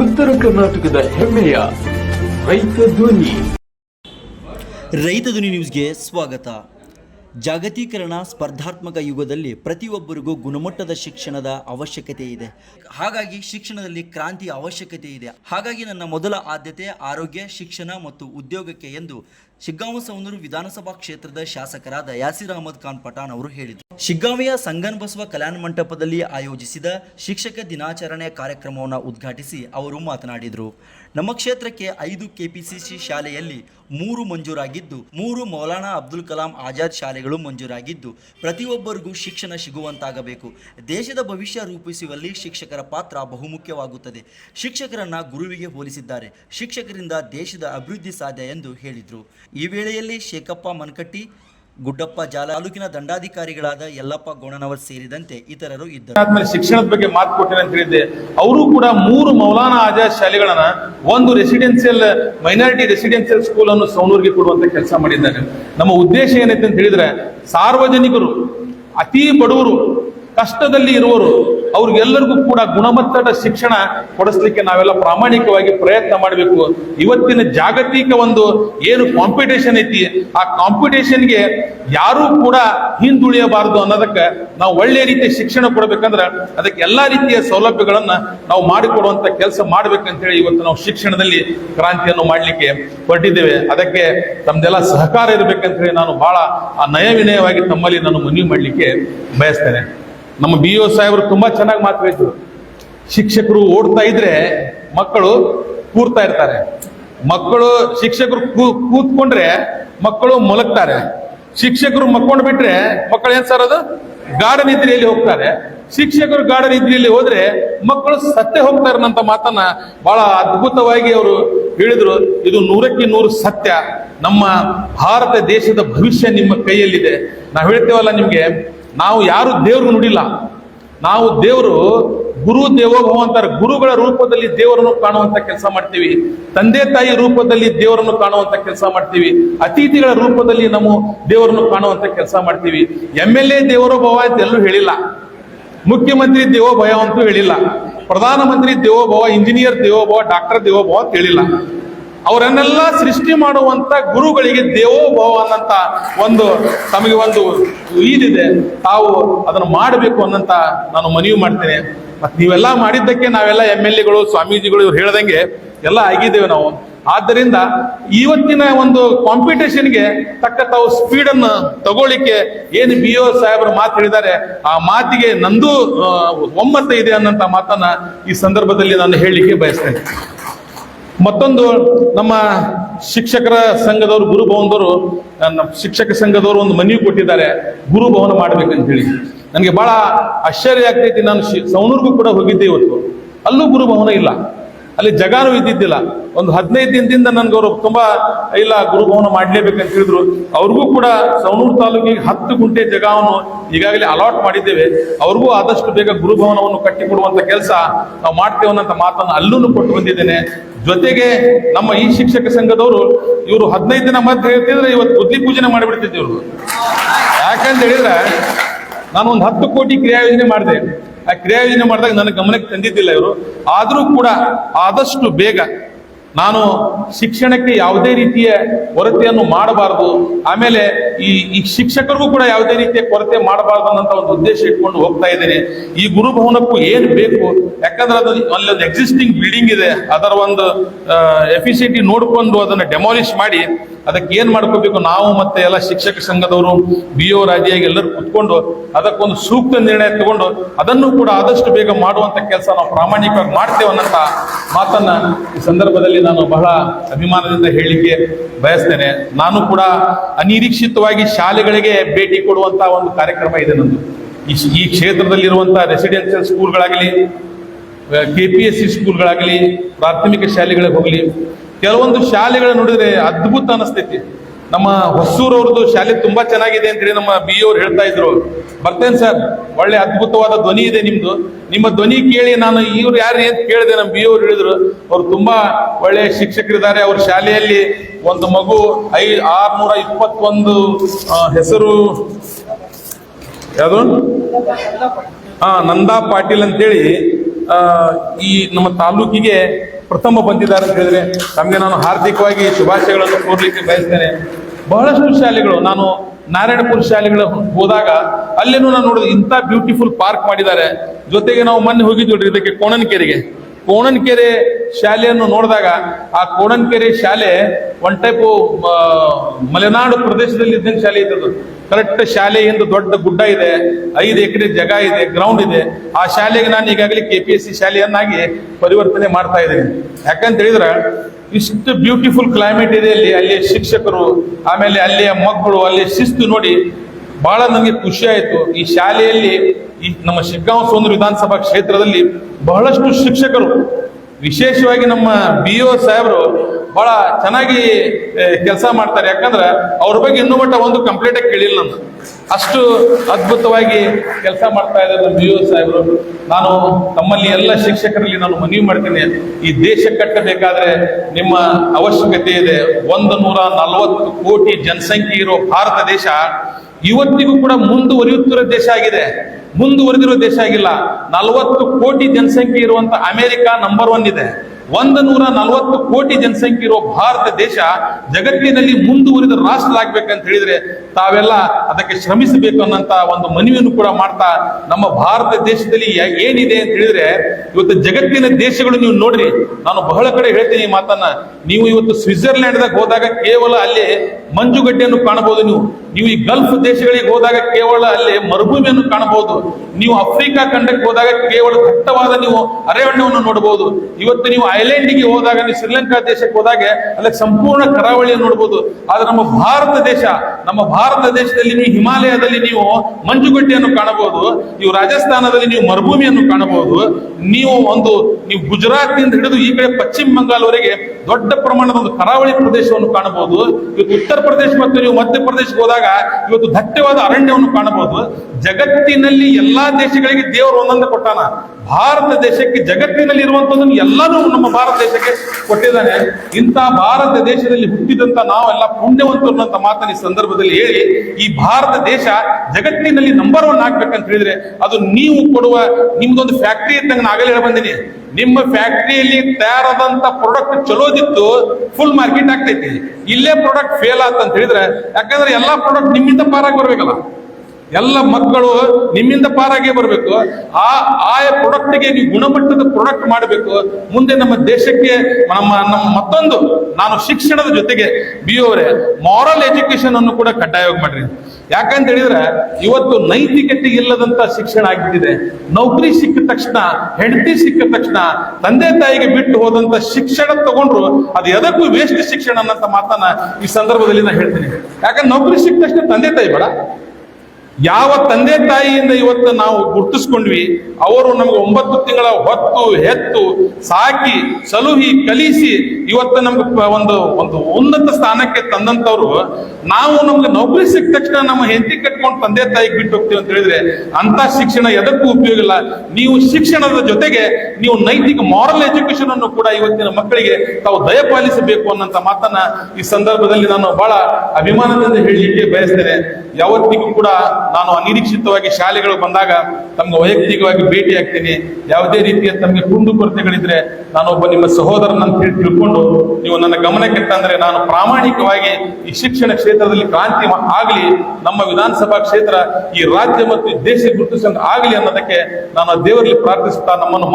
ಉತ್ತರ ಕರ್ನಾಟಕದ ಹೆಮ್ಮೆಯ ರೈತ ಧ್ವನಿ. ರೈತ ಧ್ವನಿ ನ್ಯೂಸ್ಗೆ ಸ್ವಾಗತ. ಜಾಗತೀಕರಣ ಸ್ಪರ್ಧಾತ್ಮಕ ಯುಗದಲ್ಲಿ ಪ್ರತಿಯೊಬ್ಬರಿಗೂ ಗುಣಮಟ್ಟದ ಶಿಕ್ಷಣದ ಅವಶ್ಯಕತೆ ಇದೆ. ಹಾಗಾಗಿ ಶಿಕ್ಷಣದಲ್ಲಿ ಕ್ರಾಂತಿಯ ಅವಶ್ಯಕತೆ ಇದೆ. ಹಾಗಾಗಿ ನನ್ನ ಮೊದಲ ಆದ್ಯತೆ ಆರೋಗ್ಯ, ಶಿಕ್ಷಣ ಮತ್ತು ಉದ್ಯೋಗಕ್ಕೆ ಎಂದು ಶಿಗ್ಗಾಂವ ಸವನೂರು ವಿಧಾನಸಭಾ ಕ್ಷೇತ್ರದ ಶಾಸಕರಾದ ಯಾಸಿರ್ ಅಹಮದ್ ಖಾನ್ ಪಠಾಣ್ ಅವರು ಹೇಳಿದರು. ಶಿಗ್ಗಾಂವಿಯ ಸಂಗನ್ ಬಸವ ಕಲ್ಯಾಣ ಮಂಟಪದಲ್ಲಿ ಆಯೋಜಿಸಿದ ಶಿಕ್ಷಕ ದಿನಾಚರಣೆ ಕಾರ್ಯಕ್ರಮವನ್ನು ಉದ್ಘಾಟಿಸಿ ಅವರು ಮಾತನಾಡಿದರು. ನಮ್ಮ ಕ್ಷೇತ್ರಕ್ಕೆ ಐದು ಕೆಪಿಸಿಸಿ ಶಾಲೆಯಲ್ಲಿ ಮೂರು ಮಂಜೂರಾಗಿದ್ದು, ಮೂರು ಮೌಲಾನಾ ಅಬ್ದುಲ್ ಕಲಾಂ ಆಜಾದ್ ಶಾಲೆಗಳು ಮಂಜೂರಾಗಿದ್ದು, ಪ್ರತಿಯೊಬ್ಬರಿಗೂ ಶಿಕ್ಷಣ ಸಿಗುವಂತಾಗಬೇಕು. ದೇಶದ ಭವಿಷ್ಯ ರೂಪಿಸುವಲ್ಲಿ ಶಿಕ್ಷಕರ ಪಾತ್ರ ಬಹುಮುಖ್ಯವಾಗುತ್ತದೆ. ಶಿಕ್ಷಕರನ್ನ ಗುರುವಿಗೆ ಹೋಲಿಸಿದ್ದಾರೆ. ಶಿಕ್ಷಕರಿಂದ ದೇಶದ ಅಭಿವೃದ್ಧಿ ಸಾಧ್ಯ ಎಂದು ಹೇಳಿದರು. ಈ ವೇಳೆಯಲ್ಲಿ ಶೇಖಪ್ಪ ಮನಕಟ್ಟಿ, ಗುಡ್ಡಪ್ಪ ಜಾಲ ತಾಲೂಕಿನ ದಂಡಾಧಿಕಾರಿಗಳಾದ ಯಲ್ಲಪ್ಪ ಗೋಣನವರ್ ಸೇರಿದಂತೆ ಇತರರು ಇದ್ದರು. ಶಿಕ್ಷಣದ ಬಗ್ಗೆ ಮಾತು ಕೊಟ್ಟಿದೆ ಅಂತ ಹೇಳಿದ್ದೆ. ಅವರು ಕೂಡ ಮೂರು ಮೌಲಾನಾ ಆಜಾದ್ ಶಾಲೆಗಳನ್ನ ಒಂದು ರೆಸಿಡೆನ್ಸಿಯಲ್ ಮೈನಾರಿಟಿ ರೆಸಿಡೆನ್ಸಿಯಲ್ ಸ್ಕೂಲ್ ಅನ್ನು ಸೌನೂರಿಗೆ ಕೊಡುವಂತ ಕೆಲಸ ಮಾಡಿದ್ದಾರೆ. ನಮ್ಮ ಉದ್ದೇಶ ಏನೈತೆ ಅಂತ ಹೇಳಿದ್ರೆ ಸಾರ್ವಜನಿಕರು, ಅತಿ ಬಡವರು ಕಷ್ಟದಲ್ಲಿ ಇರುವವರು, ಅವ್ರಿಗೆಲ್ಲರಿಗೂ ಕೂಡ ಗುಣಮಟ್ಟದ ಶಿಕ್ಷಣ ಕೊಡಿಸ್ಲಿಕ್ಕೆ ನಾವೆಲ್ಲ ಪ್ರಾಮಾಣಿಕವಾಗಿ ಪ್ರಯತ್ನ ಮಾಡಬೇಕು. ಇವತ್ತಿನ ಜಾಗತಿಕ ಒಂದು ಏನು ಕಾಂಪಿಟೇಷನ್ ಐತಿ, ಆ ಕಾಂಪಿಟೇಷನ್ಗೆ ಯಾರೂ ಕೂಡ ಹಿಂದುಳಿಯಬಾರದು ಅನ್ನೋದಕ್ಕೆ ನಾವು ಒಳ್ಳೆಯ ರೀತಿಯ ಶಿಕ್ಷಣ ಕೊಡಬೇಕಂದ್ರೆ ಅದಕ್ಕೆ ಎಲ್ಲ ರೀತಿಯ ಸೌಲಭ್ಯಗಳನ್ನು ನಾವು ಮಾಡಿಕೊಡುವಂಥ ಕೆಲಸ ಮಾಡ್ಬೇಕಂತ ಹೇಳಿ ಇವತ್ತು ನಾವು ಶಿಕ್ಷಣದಲ್ಲಿ ಕ್ರಾಂತಿಯನ್ನು ಮಾಡಲಿಕ್ಕೆ ಹೊರಟಿದ್ದೇವೆ. ಅದಕ್ಕೆ ತಮ್ದೆಲ್ಲ ಸಹಕಾರ ಇರಬೇಕಂತ ಹೇಳಿ ನಾನು ಬಹಳ ಆ ನಯವಿನಯವಾಗಿ ತಮ್ಮಲ್ಲಿ ನಾನು ಮನವಿ ಮಾಡಲಿಕ್ಕೆ ಬಯಸ್ತೇನೆ. ನಮ್ಮ ಬಿ ಒ ಸಾಹೇಬರು ತುಂಬಾ ಚೆನ್ನಾಗಿ ಮಾತಾಡಿದ್ರು ಶಿಕ್ಷಕರು ಓಡ್ತಾ ಇದ್ರೆ ಮಕ್ಕಳು ಕೂರ್ತಾ ಇರ್ತಾರೆ. ಮಕ್ಕಳು ಶಿಕ್ಷಕರು ಕೂತ್ಕೊಂಡ್ರೆ ಮಕ್ಕಳು ಮಲಗ್ತಾರೆ. ಶಿಕ್ಷಕರು ಮಕ್ಕೊಂಡು ಬಿಟ್ರೆ ಮಕ್ಕಳು ಏನ್ ಸರ್ ಅದು? ಗಾಢ ನಿದ್ರೆಯಲ್ಲಿ ಹೋಗ್ತಾರೆ. ಶಿಕ್ಷಕರು ಗಾಢ ನಿದ್ರೆಯಲ್ಲಿ ಹೋದ್ರೆ ಮಕ್ಕಳು ಸತ್ಯ ಹೋಗ್ತಾರೆ ಅಂತ ಮಾತನ್ನ ಬಹಳ ಅದ್ಭುತವಾಗಿ ಅವರು ಹೇಳಿದ್ರು. ಇದು ನೂರಕ್ಕೆ ನೂರು ಸತ್ಯ. ನಮ್ಮ ಭಾರತ ದೇಶದ ಭವಿಷ್ಯ ನಿಮ್ಮ ಕೈಯಲ್ಲಿದೆ. ನಾವು ಹೇಳ್ತೇವಲ್ಲ ನಿಮ್ಗೆ ನಾವು ಯಾರು ದೇವ್ರಿಗೆ ನುಡಿಲ್ಲ. ನಾವು ದೇವರು ಗುರು ದೇವೋಭವ ಅಂತಾರೆ. ಗುರುಗಳ ರೂಪದಲ್ಲಿ ದೇವರನ್ನು ಕಾಣುವಂತ ಕೆಲಸ ಮಾಡ್ತೀವಿ. ತಂದೆ ತಾಯಿ ರೂಪದಲ್ಲಿ ದೇವರನ್ನು ಕಾಣುವಂತ ಕೆಲಸ ಮಾಡ್ತೀವಿ. ಅತಿಥಿಗಳ ರೂಪದಲ್ಲಿ ನಾವು ದೇವರನ್ನು ಕಾಣುವಂತ ಕೆಲಸ ಮಾಡ್ತೀವಿ. ಎಂ ಎಲ್ ಎ ದೇವರೋಭವ ಎಲ್ಲೂ ಹೇಳಿಲ್ಲ. ಮುಖ್ಯಮಂತ್ರಿ ದೇವೋಭವ ಅಂತೂ ಹೇಳಿಲ್ಲ. ಪ್ರಧಾನಮಂತ್ರಿ ದೇವೋಭವ, ಇಂಜಿನಿಯರ್ ದೇವೋಭವ, ಡಾಕ್ಟರ್ ದೇವೋಭವ ಅಂತ ಹೇಳಿಲ್ಲ. ಅವರನ್ನೆಲ್ಲ ಸೃಷ್ಟಿ ಮಾಡುವಂತ ಗುರುಗಳಿಗೆ ದೇವೋಭವ ಅನ್ನಂತ ಒಂದು ತಮಗೆ ಒಂದು ಇದಿದೆ ತಾವು ಅದನ್ನು ಮಾಡಬೇಕು ಅನ್ನಂತ ನಾನು ಮನವಿ ಮಾಡ್ತೇನೆ. ಮತ್ತೆ ನೀವೆಲ್ಲ ಮಾಡಿದ್ದಕ್ಕೆ ನಾವೆಲ್ಲ ಎಂ ಎಲ್ ಎಗಳು, ಸ್ವಾಮೀಜಿಗಳು ಇವ್ರು ಹೇಳ್ದಂಗೆ ಎಲ್ಲ ಆಗಿದ್ದೇವೆ ನಾವು. ಆದ್ದರಿಂದ ಇವತ್ತಿನ ಒಂದು ಕಾಂಪಿಟೇಷನ್ಗೆ ತಕ್ಕ ತಾವು ಸ್ಪೀಡ್ ಅನ್ನು ತಗೊಳ್ಳಿಕ್ಕೆ ಏನು ಬಿ ಒ ಸಾಹೇಬರು ಮಾತು ಹೇಳಿದ್ದಾರೆ, ಆ ಮಾತಿಗೆ ನಂದು ಒಮ್ಮತ ಇದೆ ಅನ್ನಂತ ಮಾತನ್ನ ಈ ಸಂದರ್ಭದಲ್ಲಿ ನಾನು ಹೇಳಲಿಕ್ಕೆ ಬಯಸ್ತೇನೆ. ಮತ್ತೊಂದು ನಮ್ಮ ಶಿಕ್ಷಕರ ಸಂಘದವರು ಗುರುಭವನದವರು ನನ್ನ ಶಿಕ್ಷಕ ಸಂಘದವರು ಒಂದು ಮನವಿ ಕೊಟ್ಟಿದ್ದಾರೆ. ಗುರುಭವನ ಮಾಡ್ಬೇಕಂತ ಹೇಳಿ ನನಗೆ ಬಹಳ ಆಶ್ಚರ್ಯ ಆಗ್ತೈತಿ. ನಾನು ಸವಣೂರ್ಗೂ ಕೂಡ ಹೋಗಿದ್ದೆ ಇವತ್ತು. ಅಲ್ಲೂ ಗುರುಭವನ ಇಲ್ಲ. ಅಲ್ಲಿ ಜಗಾನು ಇದ್ದಿದ್ದಿಲ್ಲ. ಒಂದು ಹದಿನೈದು ದಿನದಿಂದ ನನ್ಗೆ ಅವರು ತುಂಬಾ, ಇಲ್ಲ ಗುರುಭವನ ಮಾಡ್ಲೇಬೇಕಂತ ಹೇಳಿದ್ರು. ಅವ್ರಿಗೂ ಕೂಡ ಸವಣೂರು ತಾಲೂಕಿಗೆ ಹತ್ತು ಗುಂಟೆ ಜಗವನ್ನು ಈಗಾಗಲೇ ಅಲಾಟ್ ಮಾಡಿದ್ದೇವೆ. ಅವ್ರಿಗೂ ಆದಷ್ಟು ಬೇಗ ಗುರುಭವನವನ್ನು ಕಟ್ಟಿಕೊಡುವಂತ ಕೆಲಸ ನಾವು ಮಾಡ್ತೇವೆ ಅನ್ನೋ ಮಾತನ್ನು ಅಲ್ಲೂ ಕೊಟ್ಟು ಬಂದಿದ್ದೇನೆ. ಜೊತೆಗೆ ನಮ್ಮ ಈ ಶಿಕ್ಷಕ ಸಂಘದವರು ಇವರು ಹದಿನೈದು ದಿನ ಮಧ್ಯೆ ಹೇಳ್ತಿದ್ರೆ ಇವತ್ತು ಬುದ್ಧಿ ಪೂಜನೆ ಮಾಡಿಬಿಡ್ತಿದ್ದೆ ಇವರು. ಯಾಕಂತ ಹೇಳಿದ್ರೆ ನಾನು ಒಂದು ಹತ್ತು ಕೋಟಿ ಕ್ರಿಯಾ ಯೋಜನೆ ಮಾಡಿದೆ. ಆ ಕ್ರಿಯಾ ಯೋಜನೆ ಮಾಡಿದಾಗ ನನ್ನ ಗಮನಕ್ಕೆ ತಂದಿದ್ದಿಲ್ಲ ಇವರು. ಆದರೂ ಕೂಡ ಆದಷ್ಟು ಬೇಗ ನಾನು ಶಿಕ್ಷಣಕ್ಕೆ ಯಾವುದೇ ರೀತಿಯ ಕೊರತೆಯನ್ನು ಮಾಡಬಾರದು. ಆಮೇಲೆ ಈ ಈ ಶಿಕ್ಷಕರಿಗೂ ಕೂಡ ಯಾವುದೇ ರೀತಿಯ ಕೊರತೆ ಮಾಡಬಾರದು ಅಂತ ಒಂದು ಉದ್ದೇಶ ಇಟ್ಕೊಂಡು ಹೋಗ್ತಾ ಇದ್ದೇನೆ. ಈ ಗುರುಭವನಕ್ಕೂ ಏನು ಬೇಕು? ಯಾಕಂದ್ರೆ ಅದು ಅಲ್ಲೊಂದು ಎಕ್ಸಿಸ್ಟಿಂಗ್ ಬಿಲ್ಡಿಂಗ್ ಇದೆ. ಅದರ ಒಂದು ಎಫಿಷಿಯಂಟಿ ನೋಡ್ಕೊಂಡು ಅದನ್ನ ಡೆಮಾಲಿಷ್ ಮಾಡಿ ಅದಕ್ಕೆ ಏನು ಮಾಡ್ಕೋಬೇಕು? ನಾವು ಮತ್ತೆ ಎಲ್ಲ ಶಿಕ್ಷಕ ಸಂಘದವರು ಬಿ ಒ ರಾಜಿಯಾಗಿ ಎಲ್ಲರೂ ಕುತ್ಕೊಂಡು ಅದಕ್ಕೊಂದು ಸೂಕ್ತ ನಿರ್ಣಯ ತಗೊಂಡು ಅದನ್ನು ಕೂಡ ಆದಷ್ಟು ಬೇಗ ಮಾಡುವಂತ ಕೆಲಸ ನಾವು ಪ್ರಾಮಾಣಿಕವಾಗಿ ಮಾಡ್ತೇವೆ ಅನ್ನಂತ ಮಾತನ್ನ ಈ ಸಂದರ್ಭದಲ್ಲಿ ನಾನು ಬಹಳ ಅಭಿಮಾನದಿಂದ ಹೇಳಲಿಕ್ಕೆ ಬಯಸ್ತೇನೆ. ನಾನು ಕೂಡ ಅನಿರೀಕ್ಷಿತವಾಗಿ ಶಾಲೆಗಳಿಗೆ ಭೇಟಿ ಕೊಡುವಂತಹ ಒಂದು ಕಾರ್ಯಕ್ರಮ ಇದೆ ನಂದು. ಈ ಈ ಕ್ಷೇತ್ರದಲ್ಲಿರುವಂತಹ ರೆಸಿಡೆನ್ಷಿಯಲ್ ಸ್ಕೂಲ್ಗಳಾಗಲಿ ಕೆ ಪಿ ಎಸ್ ಸಿ ಸ್ಕೂಲ್ಗಳಾಗಲಿ ಪ್ರಾಥಮಿಕ ಶಾಲೆಗಳಿಗೆ ಹೋಗಲಿ, ಕೆಲವೊಂದು ಶಾಲೆಗಳನ್ನ ನೋಡಿದ್ರೆ ಅದ್ಭುತ ಅನಿಸ್ತೈತಿ. ನಮ್ಮ ಹೊಸೂರವ್ರದ್ದು ಶಾಲೆ ತುಂಬಾ ಚೆನ್ನಾಗಿದೆ ಅಂತ ಹೇಳಿ ನಮ್ಮ ಬಿ ಅವ್ರು ಹೇಳ್ತಾ ಇದ್ರು. ಬರ್ತೇನೆ ಸರ್, ಒಳ್ಳೆ ಅದ್ಭುತವಾದ ಧ್ವನಿ ಇದೆ ನಿಮ್ದು. ನಿಮ್ಮ ಧ್ವನಿ ಕೇಳಿ ನಾನು ಇವ್ರು ಯಾರು ಅಂತ ಕೇಳಿದೆ, ನಮ್ಮ ಬಿ ಅವ್ರು ಹೇಳಿದ್ರು. ಅವ್ರು ತುಂಬಾ ಒಳ್ಳೆ ಶಿಕ್ಷಕರಿದ್ದಾರೆ. ಅವ್ರ ಶಾಲೆಯಲ್ಲಿ ಒಂದು ಮಗು ಐ, ಆರ್ನೂರ ಇಪ್ಪತ್ತೊಂದು ಹೆಸರು ಯಾವುದು? ಹಾ ನಂದಾ ಪಾಟೀಲ್ ಅಂತೇಳಿ ಈ ನಮ್ಮ ತಾಲೂಕಿಗೆ ಪ್ರಥಮ ಬಂದಿದ್ದಾರೆ ಅಂತ ಹೇಳಿದ್ರೆ ನಮಗೆ ನಾನು ಹಾರ್ದಿಕವಾಗಿ ಶುಭಾಶಯಗಳನ್ನು ಕೋರ್ಲಿಕ್ಕೆ ಬಯಸ್ತೇನೆ. ಬಹಳಷ್ಟು ಶಾಲೆಗಳು, ನಾನು ನಾರಾಯಣಪುರ ಶಾಲೆಗಳು ಹೋದಾಗ ಅಲ್ಲಿನೂ ನಾನು ನೋಡಿದ್ರೆ ಇಂಥ ಬ್ಯೂಟಿಫುಲ್ ಪಾರ್ಕ್ ಮಾಡಿದ್ದಾರೆ. ಜೊತೆಗೆ ನಾವು ಮೊನ್ನೆ ಹೋಗಿದ್ವಿ ಇದಕ್ಕೆ ಕೋಣನಕೆರೆಗೆ. ಕೋಣನಕೆರೆ ಶಾಲೆಯನ್ನು ನೋಡಿದಾಗ ಆ ಕೋಣನ್ಕೆರೆ ಶಾಲೆ ಒನ್ ಟೈಪ್ ಮಲೆನಾಡು ಪ್ರದೇಶದಲ್ಲಿ ಇದ್ದಂಗೆ ಶಾಲೆ ಇದ್ದದ್ದು. ಕರೆಕ್ಟ್ ಶಾಲೆ ಹಿಂದೆ ದೊಡ್ಡ ಗುಡ್ಡ ಇದೆ, ಐದು ಎಕರೆ ಜಾಗ ಇದೆ ಗ್ರೌಂಡ್ ಇದೆ. ಆ ಶಾಲೆಗೆ ನಾನು ಈಗಾಗಲೇ ಕೆ ಪಿ ಎಸ್ ಸಿ ಶಾಲೆಯನ್ನಾಗಿ ಪರಿವರ್ತನೆ ಮಾಡ್ತಾ ಇದ್ದೀನಿ. ಯಾಕಂತ ಹೇಳಿದ್ರೆ, ಇಷ್ಟು ಬ್ಯೂಟಿಫುಲ್ ಕ್ಲೈಮೇಟ್ ಇದೆ ಅಲ್ಲಿ, ಅಲ್ಲಿಯ ಶಿಕ್ಷಕರು, ಆಮೇಲೆ ಅಲ್ಲಿಯ ಮಕ್ಕಳು ಅಲ್ಲಿ ಶಿಸ್ತು ನೋಡಿ ಬಹಳ ನನಗೆ ಖುಷಿ ಆಯಿತು. ಈ ಶಾಲೆಯಲ್ಲಿ ಈ ನಮ್ಮ ಶಿಗ್ಗಾಂವ್ ಸೋಂದ್ರ ವಿಧಾನಸಭಾ ಕ್ಷೇತ್ರದಲ್ಲಿ ಬಹಳಷ್ಟು ಶಿಕ್ಷಕರು, ವಿಶೇಷವಾಗಿ ನಮ್ಮ ಬಿ ಒ ಸಾಹೇಬರು ಬಹಳ ಚೆನ್ನಾಗಿ ಕೆಲಸ ಮಾಡ್ತಾರೆ. ಯಾಕಂದ್ರೆ ಅವ್ರ ಬಗ್ಗೆ ಇನ್ನೂ ಮಟ್ಟ ಒಂದು ಕಂಪ್ಲೇಂಟ್ ಕೇಳಿಲ್ಲ ನಾನು. ಅಷ್ಟು ಅದ್ಭುತವಾಗಿ ಕೆಲಸ ಮಾಡ್ತಾ ಇದ್ದಾರೆ ಬಿ ಒ ಸಾಹೇಬರು. ನಾನು ತಮ್ಮಲ್ಲಿ ಎಲ್ಲ ಶಿಕ್ಷಕರಲ್ಲಿ ನಾನು ಮನವಿ ಮಾಡ್ತೇನೆ. ಈ ದೇಶ ಕಟ್ಟಬೇಕಾದ್ರೆ ನಿಮ್ಮ ಅವಶ್ಯಕತೆ ಇದೆ. ಒಂದು ನೂರ ನಲವತ್ತು ಕೋಟಿ ಜನಸಂಖ್ಯೆ ಇರೋ ಭಾರತ ದೇಶ ಇವತ್ತಿಗೂ ಕೂಡ ಮುಂದುವರಿಯುತ್ತಿರೋ ದೇಶ ಆಗಿದೆ. ಮುಂದುವರೆದಿರೋ ದೇಶ ಆಗಿಲ್ಲ. ನಲವತ್ತು ಕೋಟಿ ಜನಸಂಖ್ಯೆ ಇರುವಂತ ಅಮೆರಿಕ ನಂಬರ್ ಒನ್ ಇದೆ. ಒಂದು ನೂರ ನಲವತ್ತು ಕೋಟಿ ಜನಸಂಖ್ಯೆ ಇರುವ ಭಾರತ ದೇಶ ಜಗತ್ತಿನಲ್ಲಿ ಮುಂದುವರಿದ ರಾಷ್ಟ್ರ ಆಗ್ಬೇಕಂತ ಹೇಳಿದ್ರೆ ತಾವೆಲ್ಲ ಅದಕ್ಕೆ ಶ್ರಮಿಸಬೇಕು ಅನ್ನೋಂತ ಒಂದು ಮನವಿಯನ್ನು ಕೂಡ ಮಾಡ್ತಾ ನಮ್ಮ ಭಾರತ ದೇಶದಲ್ಲಿ ಏನಿದೆ ಅಂತ ಹೇಳಿದ್ರೆ ಇವತ್ತು ಜಗತ್ತಿನ ದೇಶಗಳು ನೀವು ನೋಡ್ರಿ. ನಾನು ಬಹಳ ಕಡೆ ಹೇಳ್ತೀನಿ ಮಾತನ್ನ. ನೀವು ಇವತ್ತು ಸ್ವಿಟ್ಜರ್ಲ್ಯಾಂಡ್ದಾಗ ಹೋದಾಗ ಕೇವಲ ಅಲ್ಲಿ ಮಂಜುಗಡ್ಡೆಯನ್ನು ಕಾಣಬಹುದು ನೀವು. ನೀವು ಈ ಗಲ್ಫ್ ದೇಶಗಳಿಗೆ ಹೋದಾಗ ಕೇವಲ ಅಲ್ಲಿ ಮರುಭೂಮಿಯನ್ನು ಕಾಣಬಹುದು. ನೀವು ಆಫ್ರಿಕಾ ಖಂಡಕ್ಕೆ ಹೋದಾಗ ಕೇವಲ ದಟ್ಟವಾದ ನೀವು ಅರಣ್ಯವನ್ನು ನೋಡಬಹುದು. ಇವತ್ತು ನೀವು ಐಲ್ಯಾಂಡಿಗೆ ಹೋದಾಗ, ನೀವು ಶ್ರೀಲಂಕಾ ದೇಶಕ್ಕೆ ಹೋದಾಗ ಅಲ್ಲಿ ಸಂಪೂರ್ಣ ಕರಾವಳಿಯನ್ನು ನೋಡಬಹುದು. ಆದ್ರೆ ನಮ್ಮ ಭಾರತ ದೇಶ, ನಮ್ಮ ಭಾರತ ದೇಶದಲ್ಲಿ ನೀವು ಹಿಮಾಲಯದಲ್ಲಿ ನೀವು ಮಂಜುಗಡ್ಡೆಯನ್ನು ಕಾಣಬಹುದು, ನೀವು ರಾಜಸ್ಥಾನದಲ್ಲಿ ನೀವು ಮರುಭೂಮಿಯನ್ನು ಕಾಣಬಹುದು. ನೀವು ಒಂದು, ನೀವು ಗುಜರಾತ್ನಿಂದ ಹಿಡಿದು ಈ ಕಡೆ ಪಶ್ಚಿಮ ಬಂಗಾಳವರೆಗೆ ದೊಡ್ಡ ಪ್ರಮಾಣದ ಒಂದು ಕರಾವಳಿ ಪ್ರದೇಶವನ್ನು ಕಾಣಬಹುದು. ಇವತ್ತು ಉತ್ತರ ಪ್ರದೇಶ ಮತ್ತು ನೀವು ಮಧ್ಯಪ್ರದೇಶಕ್ಕೆ ಹೋದಾಗ ಇವತ್ತು ದಟ್ಟವಾದ ಅರಣ್ಯವನ್ನು ಕಾಣಬಹುದು. ಜಗತ್ತಿನಲ್ಲಿ ಎಲ್ಲಾ ದೇಶಗಳಿಗೆ ದೇವರು ಒಂದೊಂದು ಕೊಟ್ಟಾನ. ಭಾರತ ದೇಶಕ್ಕೆ ಜಗತ್ತಿನಲ್ಲಿ ಇರುವಂಥದ್ದನ್ನು ಎಲ್ಲಾನು ನಮ್ಮ ಭಾರತ ದೇಶಕ್ಕೆ ಕೊಟ್ಟಿದ್ದಾನೆ ಇಂಥ ಭಾರತ ದೇಶದಲ್ಲಿ ಹುಟ್ಟಿದಂತ ನಾವೆಲ್ಲ ಪುಣ್ಯವಂತರು ಅಂತ ಮಾತನ್ನ ಈ ಸಂದರ್ಭದಲ್ಲಿ ಹೇಳಿ, ಈ ಭಾರತ ದೇಶ ಜಗತ್ತಿನಲ್ಲಿ ನಂಬರ್ ಒನ್ ಆಗ್ಬೇಕಂತ ಹೇಳಿದ್ರೆ ಅದು ನೀವು ಕೊಡುವ ನಿಮ್ದೊಂದು ಫ್ಯಾಕ್ಟರಿ ಇದ್ದಂಗೆ ನಾವೆಲ್ಲ ಹೇಳಿ ಬಂದಿನಿ ನಿಮ್ಮ ಫ್ಯಾಕ್ಟರಿಯಲ್ಲಿ ತಯಾರಾದಂತ ಪ್ರಾಡಕ್ಟ್ ಚಲೋದಿತ್ತು ಫುಲ್ ಮಾರ್ಕೆಟ್ ಆಗ್ತೈತಿ. ಇಲ್ಲೇ ಪ್ರಾಡಕ್ಟ್ ಫೇಲ್ ಅಂತ ಹೇಳಿದ್ರೆ, ಯಾಕಂದ್ರೆ ಎಲ್ಲಾ ಪ್ರಾಡಕ್ಟ್ ನಿಮ್ಮಿಂದ ಪಾರಾಗಿ ಬರ್ಬೇಕಲ್ಲ. ಎಲ್ಲ ಮಕ್ಕಳು ನಿಮ್ಮಿಂದ ಪಾರಾಗೆ ಬರಬೇಕು. ಆ ಆಯ ಪ್ರಾಡಕ್ಟ್ಗೆ ನೀವು ಗುಣಮಟ್ಟದ ಪ್ರೊಡಕ್ಟ್ ಮಾಡಬೇಕು. ಮುಂದೆ ನಮ್ಮ ದೇಶಕ್ಕೆ ನಮ್ಮ ನಮ್ಮ ಮತ್ತೊಂದು, ನಾನು ಶಿಕ್ಷಣದ ಜೊತೆಗೆ ಬಿ ಅವರೇ ಮಾರಲ್ ಎಜುಕೇಶನ್ ಅನ್ನು ಕೂಡ ಕಡ್ಡಾಯವಾಗಿ ಮಾಡ್ರಿ. ಯಾಕಂತ ಹೇಳಿದ್ರೆ, ಇವತ್ತು ನೈತಿಕತೆ ಇಲ್ಲದಂತ ಶಿಕ್ಷಣ ಆಗಿಬಿಟ್ಟಿದೆ. ನೌಕರಿ ಸಿಕ್ಕ ತಕ್ಷಣ, ಹೆಂಡತಿ ಸಿಕ್ಕ ತಕ್ಷಣ, ತಂದೆ ತಾಯಿಗೆ ಬಿಟ್ಟು ಹೋದಂತ ಶಿಕ್ಷಣ ತಗೊಂಡ್ರು, ಅದು ಎದಕ್ಕೂ ವೇಸ್ಟ್ ಶಿಕ್ಷಣ ಅನ್ನಂತ ಮಾತನ್ನ ಈ ಸಂದರ್ಭದಲ್ಲಿ ನಾನು ಹೇಳ್ತೀನಿ. ಯಾಕಂದ್ರೆ ನೌಕರಿ ಸಿಕ್ಕ ತಕ್ಷಣ ತಂದೆ ತಾಯಿ ಬೇಡ. ಯಾವ ತಂದೆ ತಾಯಿಯಿಂದ ಇವತ್ತು ನಾವು ಗುರುತಿಸ್ಕೊಂಡ್ವಿ ಅವರು ನಮ್ಗೆ ಒಂಬತ್ತು ತಿಂಗಳ ಹೊತ್ತು, ಹೆತ್ತು, ಸಾಕಿ, ಸಲುಹಿ, ಕಲಿಸಿ ಇವತ್ತು ನಮ್ಗೆ ಒಂದು ಒಂದು ಉನ್ನತ ಸ್ಥಾನಕ್ಕೆ ತಂದಂತವ್ರು ನಾವು ನಮ್ಗೆ ನೌಕರಿ ಸಿಕ್ಕ ತಕ್ಷಣ ನಮ್ಮ ಹೆಂಡತಿ ಕಟ್ಕೊಂಡು ತಂದೆ ತಾಯಿಗೆ ಬಿಟ್ಟು ಹೋಗ್ತೀವಿ ಅಂತ ಹೇಳಿದ್ರೆ ಅಂತ ಶಿಕ್ಷಣ ಎದಕ್ಕೂ ಉಪಯೋಗ ಇಲ್ಲ. ನೀವು ಶಿಕ್ಷಣದ ಜೊತೆಗೆ ನೀವು ನೈತಿಕ ಮಾರಲ್ ಎಜುಕೇಶನ್ ಅನ್ನು ಕೂಡ ಇವತ್ತಿನ ಮಕ್ಕಳಿಗೆ ತಾವು ದಯಪಾಲಿಸಬೇಕು ಅನ್ನೋಂಥ ಮಾತನ್ನ ಈ ಸಂದರ್ಭದಲ್ಲಿ ನಾನು ಬಹಳ ಅಭಿಮಾನದಿಂದ ಹೇಳಲಿಕ್ಕೆ ಬಯಸ್ತೇನೆ. ಯಾವತ್ತಿಗೂ ಕೂಡ ನಾನು ಅನಿರೀಕ್ಷಿತವಾಗಿ ಶಾಲೆಗಳು ಬಂದಾಗ ತಮ್ಗೆ ವೈಯಕ್ತಿಕವಾಗಿ ಭೇಟಿ ಆಗ್ತೀನಿ. ಯಾವುದೇ ರೀತಿಯ ತಮಗೆ ಕುಂದು ಕೊರತೆಗಳಿದ್ರೆ ನಾನೊಬ್ಬ ನಿಮ್ಮ ಸಹೋದರನಂತ ತಿಳ್ಕೊಂಡು ನೀವು ನನ್ನ ಗಮನಕ್ಕೆ ತಂದ್ರೆ ನಾನು ಪ್ರಾಮಾಣಿಕವಾಗಿ ಈ ಶಿಕ್ಷಣ ಕ್ಷೇತ್ರದಲ್ಲಿ ಕ್ರಾಂತಿ ಆಗಲಿ, ನಮ್ಮ ವಿಧಾನಸಭಾ ಕ್ಷೇತ್ರ ಈ ರಾಜ್ಯ ಮತ್ತು ದೇಶ ಗುರುತಿಸಂಗ ಆಗಲಿ ಅನ್ನೋದಕ್ಕೆ ನಾನು ದೇವರಲ್ಲಿ ಪ್ರಾರ್ಥಿಸುತ್ತಾ ನಮ್ಮನ್ನು